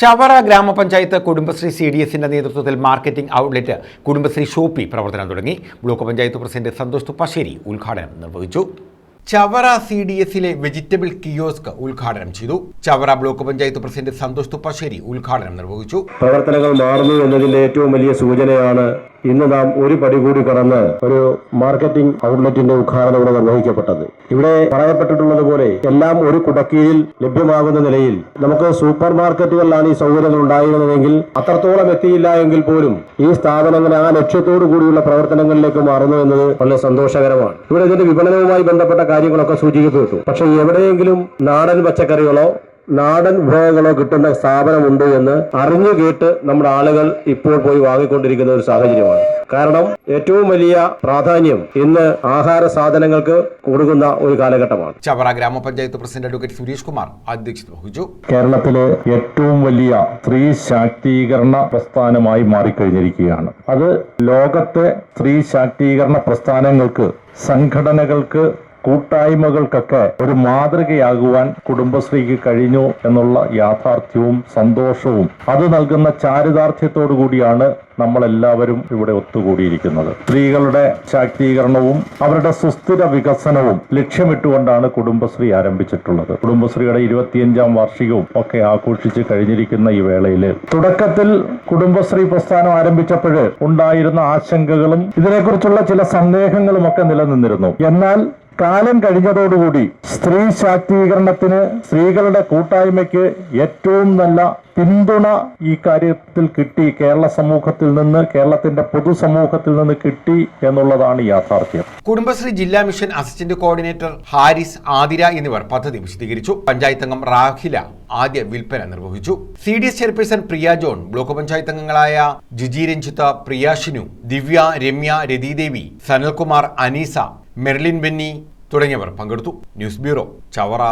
ചവറ ഗ്രാമപഞ്ചായത്ത് Kudumbashree C D എസിന്റെ നേതൃത്വത്തിൽ മാർക്കറ്റിംഗ് ഔട്ട്ലെറ്റ് കുടുംബശ്രീ ഷോപ്പി പ്രവർത്തനം തുടങ്ങി. ബ്ലോക്ക് പഞ്ചായത്ത് പ്രസിഡന്റ് സന്തോഷ് തുപ്പാശ്ശേരി ഉദ്ഘാടനം നിർവഹിച്ചു. ചവറ സി ഡി എസിലെ വെജിറ്റബിൾ കിയോസ്ക് ഉദ്ഘാടനം ചെയ്തു. ചവറ ബ്ലോക്ക് പഞ്ചായത്ത് പ്രസിഡന്റ് സന്തോഷ് തുപ്പാശ്ശേരി ഉദ്ഘാടനം നിർവഹിച്ചു. പ്രവർത്തനങ്ങൾ മാറുന്നു എന്നതിന്റെ ഏറ്റവും വലിയ സൂചനയാണ് ഇന്ന് നാം ഒരു പടി കൂടി കടന്ന് ഒരു മാർക്കറ്റിംഗ് ഔട്ട്ലെറ്റിന്റെ ഉദ്ഘാടനം ഇവിടെ നിർവഹിക്കപ്പെട്ടത്. ഇവിടെ പറയപ്പെട്ടിട്ടുള്ളതുപോലെ എല്ലാം ഒരു കുടക്കീഴിൽ ലഭ്യമാകുന്ന നിലയിൽ നമുക്ക് സൂപ്പർ മാർക്കറ്റുകളിലാണ് ഈ സൗകര്യങ്ങൾ ഉണ്ടായിരുന്നതെങ്കിൽ അത്രത്തോളം എത്തിയില്ല എങ്കിൽ പോലും ഈ സ്ഥാപനങ്ങൾ ആ ലക്ഷ്യത്തോടു കൂടിയുള്ള പ്രവർത്തനങ്ങളിലേക്ക് മാറുന്നു എന്നത് വളരെ സന്തോഷകരമാണ്. ഇവിടെ ഇതിന്റെ വിപണനവുമായി ബന്ധപ്പെട്ട കാര്യങ്ങളൊക്കെ സൂചിക്കപ്പെട്ടു പക്ഷേ എവിടെയെങ്കിലും നാടൻ പച്ചക്കറികളോ നാടൻ വിഭവങ്ങളോ കിട്ടുന്ന സ്ഥാപനമുണ്ട് എന്ന് അറിഞ്ഞു കേട്ട് നമ്മുടെ ആളുകൾ ഇപ്പോൾ പോയി വാങ്ങിക്കൊണ്ടിരിക്കുന്ന ഒരു സാഹചര്യമാണ്. കാരണം ഏറ്റവും വലിയ പ്രാധാന്യം ഇന്ന് ആഹാര സാധനങ്ങൾക്ക് കൊടുക്കുന്ന ഒരു കാലഘട്ടമാണ്. ചവറ ഗ്രാമപഞ്ചായത്ത് പ്രസിഡന്റ് അഡ്വക്കേറ്റ് സുരേഷ് കുമാർ അധ്യക്ഷത വഹിച്ചു. കേരളത്തിലെ ഏറ്റവും വലിയ സ്ത്രീ ശാക്തീകരണ പ്രസ്ഥാനമായി മാറിക്കഴിഞ്ഞിരിക്കുകയാണ്. അത് ലോകത്തെ സ്ത്രീ ശാക്തീകരണ പ്രസ്ഥാനങ്ങൾക്ക് സംഘടനകൾക്ക് കൂട്ടായ്മകൾക്കൊക്കെ ഒരു മാതൃകയാകുവാൻ കുടുംബശ്രീക്ക് കഴിഞ്ഞു എന്നുള്ള യാഥാർത്ഥ്യവും സന്തോഷവും. അത് നൽകുന്ന ചാരിതാർത്ഥ്യത്തോടു കൂടിയാണ് നമ്മളെല്ലാവരും ഇവിടെ ഒത്തുകൂടിയിരിക്കുന്നത്. സ്ത്രീകളുടെ ശാക്തീകരണവും അവരുടെ സുസ്ഥിര വികസനവും ലക്ഷ്യമിട്ടുകൊണ്ടാണ് കുടുംബശ്രീ ആരംഭിച്ചിട്ടുള്ളത്. കുടുംബശ്രീയുടെ ഇരുപത്തിയഞ്ചാം വാർഷികവും ഒക്കെ ആഘോഷിച്ച് കഴിഞ്ഞിരിക്കുന്ന ഈ വേളയിൽ തുടക്കത്തിൽ കുടുംബശ്രീ പ്രസ്ഥാനം ആരംഭിച്ചപ്പോൾ ഉണ്ടായിരുന്ന ആശങ്കകളും ഇതിനെക്കുറിച്ചുള്ള ചില സന്ദേഹങ്ങളും ഒക്കെ നിലനിന്നിരുന്നു. എന്നാൽ കാലം കഴിഞ്ഞതോടുകൂടി സ്ത്രീ ശാക്തീകരണത്തിന് സ്ത്രീകളുടെ കൂട്ടായ്മയ്ക്ക് ഏറ്റവും നല്ല പിന്തുണ ഈ കാര്യത്തിൽ കിട്ടി കേരള സമൂഹത്തിൽ നിന്ന് കേരളത്തിന്റെ പൊതുസമൂഹത്തിൽ നിന്ന് കിട്ടി എന്നുള്ളതാണ് യാഥാർത്ഥ്യം. കുടുംബശ്രീ ജില്ലാ mission assistant coordinator Haris Athira എന്നിവർ പദ്ധതി വിശദീകരിച്ചു. പഞ്ചായത്ത് അംഗം റാഹില ആദ്യ വിൽപ്പന നിർവഹിച്ചു. C D S chairperson Priya John block panchayat അംഗങ്ങളായ ജിജി രഞ്ജിത്ത പ്രിയാഷിനു ദിവ്യ രമ്യ രതിദേവി സനൽകുമാർ അനീസ മെർലിൻ ബെന്നി തുടങ്ങിയവർ പങ്കെടുത്തു. News bureau Chavara.